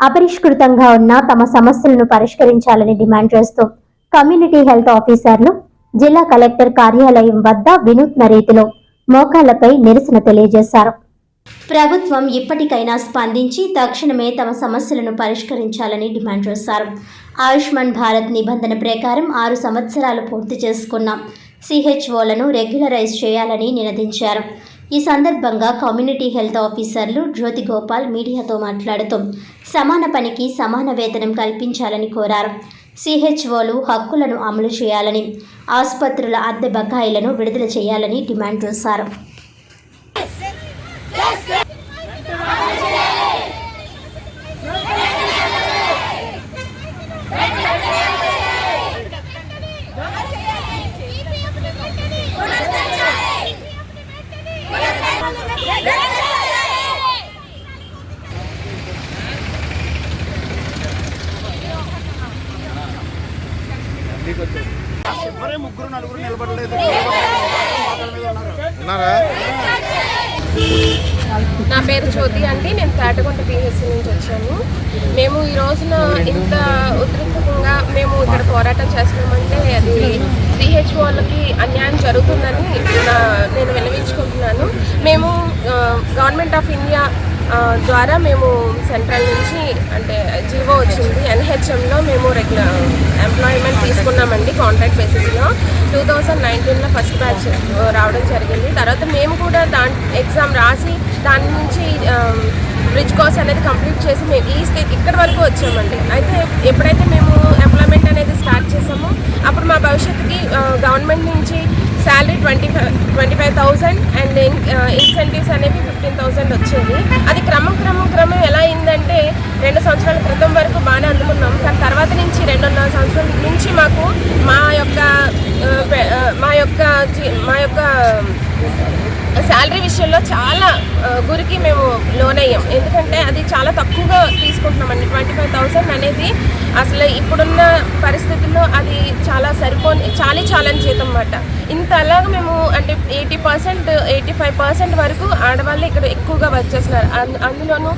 అపరిష్కృతంగా ఉన్న తమ సమస్యలను పరిష్కరించాలని డిమాండ్ చేస్తూ కమ్యూనిటీ హెల్త్ ఆఫీసర్లు జిల్లా కలెక్టర్ కార్యాలయం వద్ద వినూత్న రీతిలో మోకాళ్ళపై నిరసన తెలియజేశారు. ప్రభుత్వం ఇప్పటికైనా స్పందించి తక్షణమే తమ సమస్యలను పరిష్కరించాలని డిమాండ్ చేశారు. ఆయుష్మాన్ భారత్ నిబంధన ప్రకారం ఆరు సంవత్సరాలు పూర్తి చేసుకున్న సిహెచ్ఓలను రెగ్యులరైజ్ చేయాలని నినదించారు. ఈ సందర్భంగా కమ్యూనిటీ హెల్త్ ఆఫీసర్లు జ్యోతి గోపాల్ మీడియాతో మాట్లాడుతూ సమాన పనికి సమాన వేతనం కల్పించాలని కోరారు. సిహెచ్ఓలు హక్కులను అమలు చేయాలని ఆసుపత్రుల అద్దె బకాయిలను విడుదల చేయాలని డిమాండ్ చేశారు. ఎవరే ముగ్గురు నలుగురు నిలబడలేదు. నా పేరు జ్యోతి అండి. నేను పేటగుంట పిహెచ్సి నుంచి వచ్చాను. మేము ఈ రోజున ఇంత ఉధృతంగా మేము ఇక్కడ పోరాటం చేస్తున్నామంటే అది సిహెచ్ఓలకి అన్యాయం జరుగుతుందని నా- నేను విన్నవించుకుంటున్నాను. మేము గవర్నమెంట్ ఆఫ్ ఇండియా ద్వారా మేము సెంట్రల్ నుంచి అంటే జీవో వచ్చింది. ఎన్హెచ్ఎంలో మేము రెగ్యులర్ ఎంప్లాయ్మెంట్ తీసుకున్నామండి కాంట్రాక్ట్ బేసిస్లో టూ థౌజండ్ నైన్టీన్లో ఫస్ట్ బ్యాచ్ రావడం జరిగింది. తర్వాత మేము కూడా దాని ఎగ్జామ్ రాసి దాని నుంచి బ్రిడ్జ్ కోర్స్ అనేది కంప్లీట్ చేసి మేము ఈ స్టేజ్ ఇక్కడి వరకు వచ్చామండి. అయితే ఎప్పుడైతే మేము ఎంప్లాయ్మెంట్ అనేది స్టార్ట్ చేసామో అప్పుడు మా భవిష్యత్తుకి గవర్నమెంట్ నుంచి twenty five twenty five thousand and incentives uh, అనేవి ఫిఫ్టీన్ థౌసండ్ వచ్చేది అది క్రమం క్రమం క్రమం ఎలా అయిందంటే రెండు సంవత్సరాల క్రితం వరకు బాగానే అందుకున్నాం. కానీ తర్వాత నుంచి రెండున్నర సంవత్సరాల నుంచి మాకు మా యొక్క uh, uh, మా యొక్క జీ- మా యొక్క శాలరీ విషయంలో చాలా గురికి మేము లోన్ అయ్యాం ఎందుకంటే అది చాలా తక్కువగా తీసుకుంటున్నామండి ట్వంటీ ఫైవ్ థౌసండ్ అనేది అసలు ఇప్పుడున్న పరిస్థితుల్లో అది చాలా సరిపో చాలా చాలని జీతం అన్నమాట ఇంత అలాగ మేము అంటే eighty percent eighty five percent వరకు ఆడవాళ్ళు ఇక్కడ ఎక్కువగా వర్క్ చేస్తున్నారు. అందులోనూ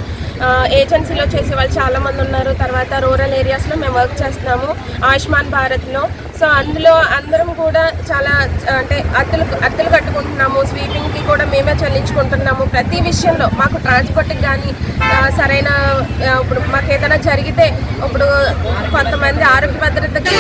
ఏజెన్సీలో చేసే వాళ్ళు చాలామంది ఉన్నారు. తర్వాత రూరల్ ఏరియాస్లో మేము వర్క్ చేస్తున్నాము. ఆయుష్మాన్ భారత్లో. సో అందులో అందరం కూడా చాలా అంటే అద్దెలు అద్దెలు కట్టుకుంటున్నాము స్వీపింగ్ కూడా మేమే చెల్లించుకుంటున్నాము. ప్రతి విషయంలో మాకు ట్రాన్స్పోర్ట్కి కానీ సరైన ఇప్పుడు మాకు ఏదైనా జరిగితే ఇప్పుడు కొంతమంది ఆరోగ్య భద్రతకి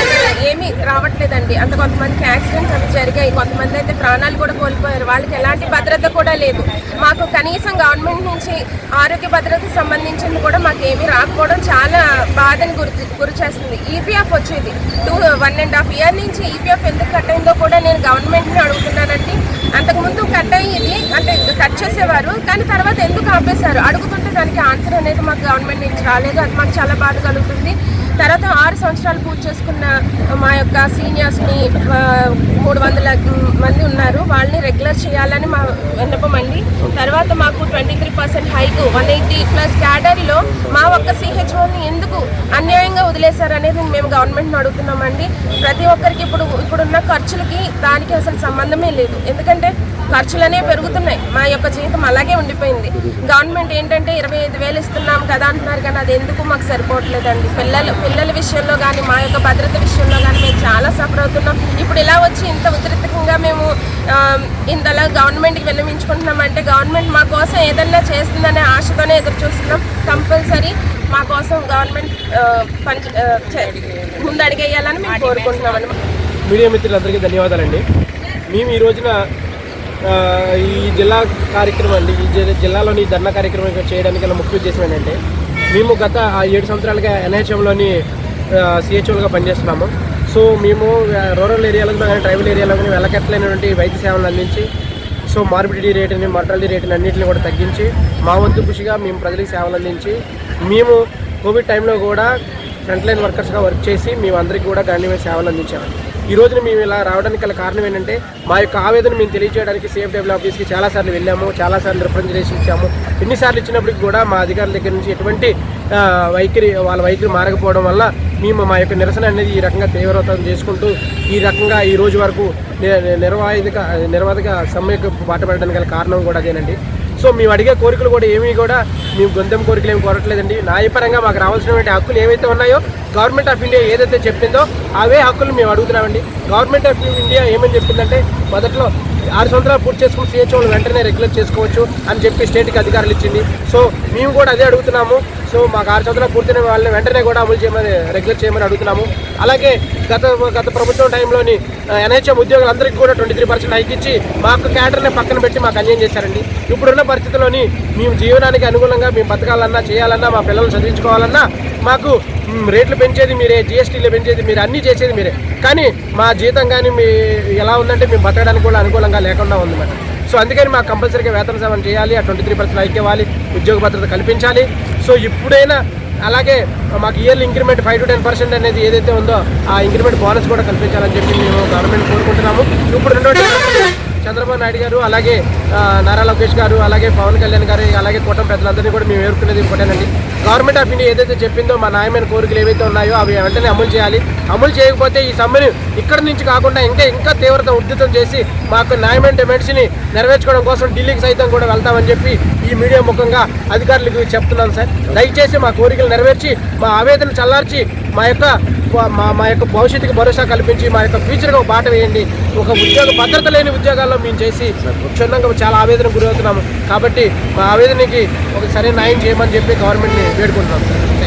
ఏమీ రావట్లేదండి. అంత కొంతమందికి యాక్సిడెంట్స్ అవి జరిగాయి. కొంతమంది అయితే ప్రాణాలు కూడా కోల్పోయారు. వాళ్ళకి ఎలాంటి భద్రత కూడా లేదు. మాకు కనీసం గవర్నమెంట్ నుంచి ఆరోగ్య భద్రతకు సంబంధించింది కూడా మాకు ఏమీ రాకపోవడం చాలా బాధని గురి గురి చేస్తుంది. ఈపీఎఫ్ వచ్చేది. Two one and half year నుంచి ఈపీఎఫ్ ఎందుకు కట్ అయిందో కూడా నేను గవర్నమెంట్ని అడుగుతున్నానండి. అంతకుముందు కట్ అయ్యి కట్ చేసేవారు కానీ తర్వాత ఎందుకు ఆపేశారు? అడుగుతుంటే దానికి ఆన్సర్ అనేది మాకు గవర్నమెంట్ నుంచి రాలేదు. అది మాకు చాలా బాధ కలుగుతుంది. తర్వాత ఆరు సంవత్సరాలు పూర్తి చేసుకున్న మా యొక్క సీనియర్స్ని మూడు వందల మంది ఉన్నారు. వాళ్ళని రెగ్యులర్ చేయాలని మా విన్నపం అండి. తర్వాత మాకు twenty three percent hike one eighty plus క్యాడర్లో మా ఒక్క సిహెచ్ఓని ఎందుకు అన్యాయంగా వదిలేశారు అనేది మేము గవర్నమెంట్ని అడుగుతున్నామండి. ప్రతి ఒక్కరికి ఇప్పుడు ఇప్పుడున్న ఖర్చులకి దానికి అసలు సంబంధమే లేదు. ఎందుకంటే ఖర్చులనే పెరుగుతున్నాయి. మా యొక్క జీవితం అలాగే ఉండిపోయింది. గవర్నమెంట్ ఏంటంటే ఇరవై ఐదు వేలు ఇస్తున్నాం కదా అంటున్నారు కానీ అది ఎందుకు మాకు సరిపోవట్లేదండి? పిల్లలు పిల్లల విషయంలో కానీ మా యొక్క భద్రత విషయంలో కానీ మేము చాలా సఫర్ అవుతున్నాం. ఇప్పుడు ఇలా వచ్చి ఇంత ఉధృతంగా మేము ఇంతలా గవర్నమెంట్కి విన్నవించుకుంటున్నాం అంటే గవర్నమెంట్ మా కోసం ఏదన్నా చేస్తుందనే ఆశతోనే ఎదురు చూస్తున్నాం కంపల్సరీ మా కోసం గవర్నమెంట్ పంచ పని ముందు అడిగేయాలని మేము కోరుకుంటున్నామని మీడియా మిత్రులందరికీ ధన్యవాదాలండి. మేము ఈ రోజున ఈ జిల్లా కార్యక్రమం అండి ఈ జిల్లాలోని ధర్నా కార్యక్రమం చేయడానికి గల ముఖ్య ఉద్దేశం ఏంటంటే మేము గత ఆ ఏడు సంవత్సరాలుగా ఎన్హెచ్ఎంలోని సిహెచ్ఓలుగా పనిచేస్తున్నాము. సో మేము రూరల్ ఏరియాలో కానీ ట్రైబల్ ఏరియాలో కానీ వెళ్ళకట్లేనటువంటి వైద్య సేవలను అందించి సో మార్బిడిటీ రేటుని మార్టాలిటీ రేటుని అన్నింటిని కూడా తగ్గించి మా వంతు కృషిగా మేము ప్రజలకు సేవలు అందించి మేము కోవిడ్ టైంలో కూడా ఫ్రంట్ లైన్ వర్కర్స్గా వర్క్ చేసి మేము అందరికీ కూడా గణనీయమైన సేవలు అందించాము ఈ రోజున మేము ఇలా రావడానికి గల కారణం ఏంటంటే మా యొక్క ఆవేదన మేము తెలియజేయడానికి సేఫ్ డెవలప్ ఆఫీస్కి చాలాసార్లు వెళ్ళాము చాలాసార్లు రిప్రజెంటేషన్ ఇచ్చాము. ఎన్నిసార్లు ఇచ్చినప్పటికీ కూడా మా అధికారుల దగ్గర నుంచి ఎటువంటి వైఖరి వాళ్ళ వైఖరి మారకపోవడం వల్ల మేము మా యొక్క నిరసన అనేది ఈ రకంగా తీవ్రతం చేసుకుంటూ ఈ రకంగా ఈ రోజు వరకు ని- నిర్వాహిక నిర్వాధిక సమ్మెకు బాటపడడానికి గల కారణం కూడా అదేనండి. సో మేము అడిగే కోరికలు కూడా ఏమీ కూడా మేము గొంతెం కోరికలు ఏమి కోరట్లేదండి. న్యాయపరంగా మాకు రావాల్సినటువంటి హక్కులు ఏవైతే ఉన్నాయో గవర్నమెంట్ ఆఫ్ ఇండియా ఏదైతే చెప్పిందో అవే హక్కులు మేము అడుగుతున్నామండి. గవర్నమెంట్ ఆఫ్ ఇండియా ఏమని చెప్పిందంటే మొదట్లో ఆరు సంవత్సరాలు పూర్తి చేసుకుని సిహెచ్ఓలు వెంటనే రెగ్యులేట్ చేసుకోవచ్చు అని చెప్పి స్టేట్కి అధికారులు ఇచ్చింది. సో మేము కూడా అదే అడుగుతున్నాము. సో మాకు ఆరు సంవత్సరాలు పూర్తయిన వాళ్ళని వెంటనే కూడా అమలు చేయమని రెగ్యులేట్ చేయమని అడుగుతున్నాము. అలాగే గత గత ప్రభుత్వం టైంలోని ఎన్హెచ్ఎం ఉద్యోగులందరికీ కూడా ట్వంటీ త్రీ పర్సెంట్ హైక్ ఇచ్చి మాకు క్యాడర్ని పక్కన పెట్టి మాకు అన్యాయం చేశారండి. ఇప్పుడున్న పరిస్థితుల్లోని మేము జీవనానికి అనుగుణంగా మేము బతకాలన్నా చేయాలన్నా మా పిల్లల్ని చదివించుకోవాలన్నా మాకు రేట్లు పెంచేది మీరే జిఎస్టీలు పెంచేది మీరు అన్నీ చేసేది మీరే. కానీ మా జీతం కానీ మీ ఎలా ఉందంటే మేము బతకడానికి కూడా అనుకూలంగా లేకుండా ఉంది మేడం. సో అందుకని మాకు కంపల్సరీగా వేతన సేవన చేయాలి ఆ ట్వంటీ త్రీ పర్సెంట్ ఐక్యవాలి ఉద్యోగ భద్రత కల్పించాలి. సో ఇప్పుడైనా అలాగే మాకు yearly increment five to ten percent అనేది ఏదైతే ఉందో ఆ ఇంక్రిమెంట్ బోనస్ కూడా కల్పించాలని చెప్పి మేము గవర్నమెంట్ కోరుకుంటున్నాము. ఇప్పుడు రెండో చంద్రబాబు నాయుడు గారు అలాగే నారా లోకేష్ గారు అలాగే పవన్ కళ్యాణ్ గారు అలాగే కూటమి పెద్దలందరినీ కూడా మేము ఏరుకునేది ఇంకోటేనండి. గవర్నమెంట్ ఆఫ్ ఇండియా ఏదైతే చెప్పిందో మా న్యాయమైన కోరికలు ఏవైతే ఉన్నాయో అవి వెంటనే అమలు చేయాలి. అమలు చేయకపోతే ఈ సమ్మెను ఇక్కడి నుంచి కాకుండా ఇంకా ఇంకా తీవ్రత ఉద్ధృతం చేసి మాకు న్యాయమైన డిమాండ్స్ని నెరవేర్చుకోవడం కోసం ఢిల్లీకి సైతం కూడా వెళ్తామని చెప్పి ఈ మీడియా ముఖంగా అధికారులకు చెప్తున్నాను సార్. దయచేసి మా కోరికలు నెరవేర్చి మా ఆవేదన చల్లార్చి మా యొక్క మా మా యొక్క భవిష్యత్తుకి భరోసా కల్పించి మా యొక్క ఫ్యూచర్గా ఒక బాట వేయండి. ఒక ఉద్యోగ భద్రత లేని ఉద్యోగాల్లో మేము చేసి క్షుణ్ణంగా చాలా ఆవేదన గురవుతున్నాము. కాబట్టి మా ఆవేదనకి ఒక సరైన న్యాయం చేయమని చెప్పి గవర్నమెంట్ని వేడుకుంటున్నాం. Thank you